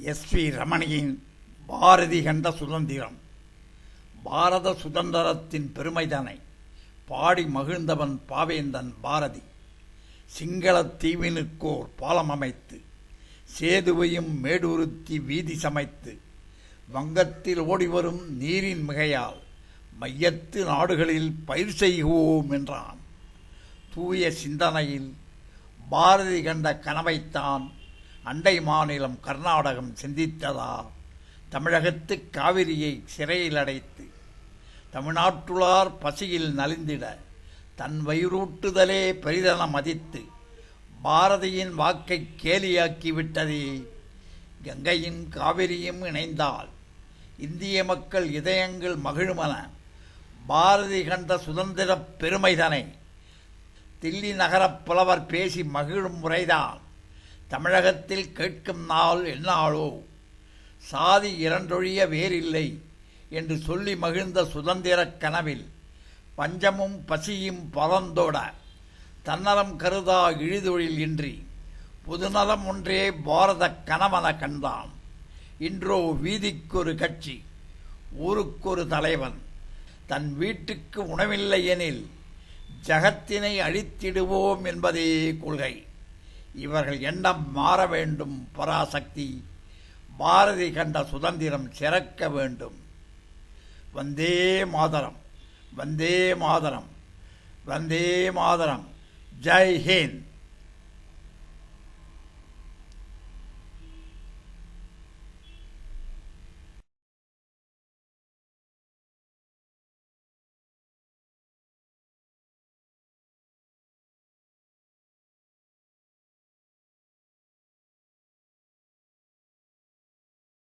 SV ரமணியின் Bharathi கண்ட சுதந்திரம். பாரத சுதந்திரத்தின் பெருமைதனை. பாடி மகிழ்ந்தவன் பாவேந்தன் பாரதி. சிங்களத் தீவினுக்கோர் பாலம் அமைத்து சேதுவையும் மேடுருத்தி வீதி சமைத்து வங்கத்தில் ஓடிவரும் நீரின் மிகையால் மையத்து நாடுகளில் பயிர் செய்குவோம் என்றான். தூய சிந்தனையில் பாரதி கண்ட கனவைத்தான் அண்டை மாநிலம் கர்நாடகம் சிந்தித்ததா? தமிழகத்து காவிரியை சிறையில் அடைத்து தமிழ்நாட்டுளார் பசியில் நலிந்திட தன் வயிறூட்டுதலே பெரிதன மதித்து பாரதியின் வாக்கை கேலியாக்கிவிட்டதே. கங்கையும் காவிரியும் இணைந்தால் இந்திய மக்கள் இதயங்கள் மகிழுமன. பாரதி கண்ட சுதந்திரப் பெருமைதனை தில்லி நகரப் புலவர் பேசி மகிழும் முறைதான். தமிழகத்தில் கேட்கும் நாள் என்னாளோ சாதி இரண்டொழிய வேறில்லை என்று சொல்லி மகிழ்ந்த சுதந்திரக் கனவில் பஞ்சமும் பசியும் பதந்தோட தன்னலம் கருதா இழிதொழில் இன்றி புதுநலம் ஒன்றே பாரத கனவன கண்டான் இன்றோ வீதிக்கொரு கட்சி ஊருக்கொரு தலைவன். தன் வீட்டுக்கு உணவில்லை எனில் ஜகத்தினை அழித்திடுவோம் என்பதே கொள்கை. இவர்கள் எண்ணம் மாற வேண்டும் பராசக்தி. பாரதி கண்ட சுதந்திரம் சிறக்க வேண்டும். வந்தே மாதரம் வந்தே மாதரம் வந்தே மாதரம். ஜெய் ஹிந்த்.